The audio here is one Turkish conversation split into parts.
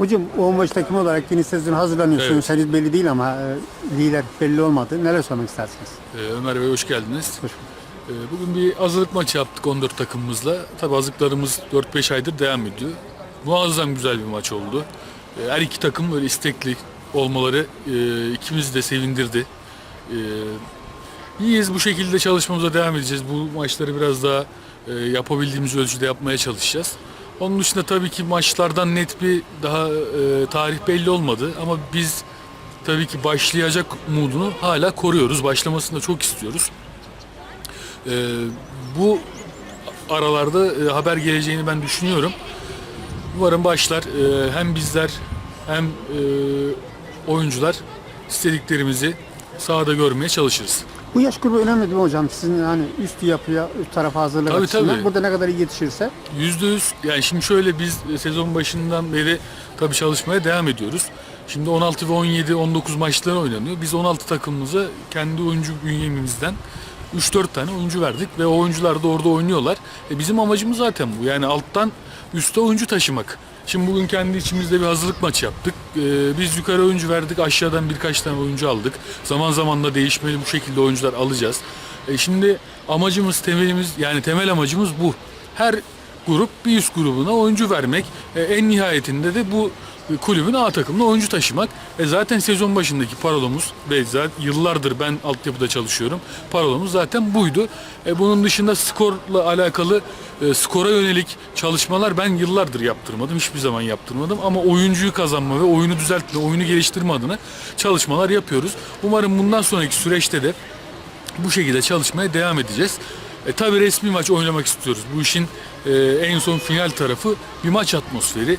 Hocam 15 takım olarak yeni sezon hazırlanıyorsunuz. Evet. Henüz belli değil ama e, lider belli olmadı. Neler söylemek istersiniz? Ee, Ömer Bey hoş geldiniz. Hoş Ee, Bugün bir hazırlık maçı yaptık 14 takımımızla. Tabii hazırlıklarımız 4-5 aydır devam ediyor. Muazzam güzel bir maç oldu. Ee, Her iki takım böyle istekli olmaları e, ikimizi de sevindirdi. Ee, İyiyiz bu şekilde çalışmamıza devam edeceğiz. Bu maçları biraz daha e, yapabildiğimiz ölçüde yapmaya çalışacağız. Onun dışında tabii ki maçlardan net bir daha e, tarih belli olmadı ama biz tabii ki başlayacak umudunu hala koruyoruz. Başlamasını da çok istiyoruz. Ee, bu aralarda e, haber geleceğini ben düşünüyorum. Umarım başlar. Ee, hem bizler hem e, oyuncular istediklerimizi sahada görmeye çalışırız. Bu yaş grubu önemli değil mi hocam? Sizin hani üst yapıya, üst tarafa hazırlık Tabii, açısından. tabii. Burada ne kadar iyi yetişirse Yüzde yüz. Yani şimdi şöyle biz sezon başından beri tabii çalışmaya devam ediyoruz. Şimdi 16 ve 17, 19 maçları oynanıyor. Biz 16 takımımıza kendi oyuncu bünyemimizden 3-4 tane oyuncu verdik ve o oyuncular da orada oynuyorlar. E bizim amacımız zaten bu. Yani alttan üste oyuncu taşımak. Şimdi bugün kendi içimizde bir hazırlık maçı yaptık. E, biz yukarı oyuncu verdik, aşağıdan birkaç tane oyuncu aldık. Zaman zaman da değişmeli bu şekilde oyuncular alacağız. E şimdi amacımız, temelimiz yani temel amacımız bu. Her grup bir üst grubuna oyuncu vermek. E, en nihayetinde de bu kulübün A takımına oyuncu taşımak. E, zaten sezon başındaki parolomuz ve yıllardır ben altyapıda çalışıyorum. Parolomuz zaten buydu. E, bunun dışında skorla alakalı e, skora yönelik çalışmalar ben yıllardır yaptırmadım. Hiçbir zaman yaptırmadım ama oyuncuyu kazanma ve oyunu düzeltme, oyunu geliştirme adına çalışmalar yapıyoruz. Umarım bundan sonraki süreçte de bu şekilde çalışmaya devam edeceğiz. E, tabii resmi maç oynamak istiyoruz. Bu işin e, en son final tarafı bir maç atmosferi.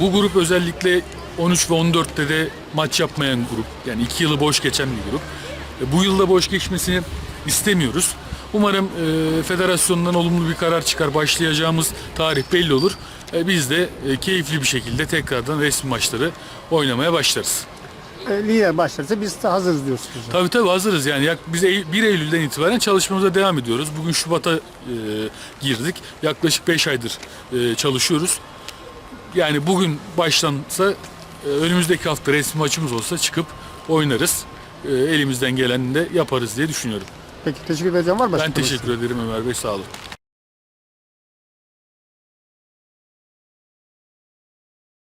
Bu grup özellikle 13 ve 14'te de maç yapmayan grup. Yani iki yılı boş geçen bir grup. E, bu yılda boş geçmesini istemiyoruz. Umarım e, federasyondan olumlu bir karar çıkar. Başlayacağımız tarih belli olur. E, biz de e, keyifli bir şekilde tekrardan resmi maçları oynamaya başlarız. Lider başlarsa biz de hazırız diyorsunuz. Tabii tabii hazırız yani. Yak- Biz Eylül- 1 Eylül'den itibaren çalışmamıza devam ediyoruz. Bugün Şubat'a e, girdik. Yaklaşık 5 aydır e, çalışıyoruz. Yani bugün başlansa e, önümüzdeki hafta resmi maçımız olsa çıkıp oynarız. E, elimizden geleni de yaparız diye düşünüyorum. Peki teşekkür edeceğim. Var mı Ben teşekkür ederim Ömer Bey sağ olun.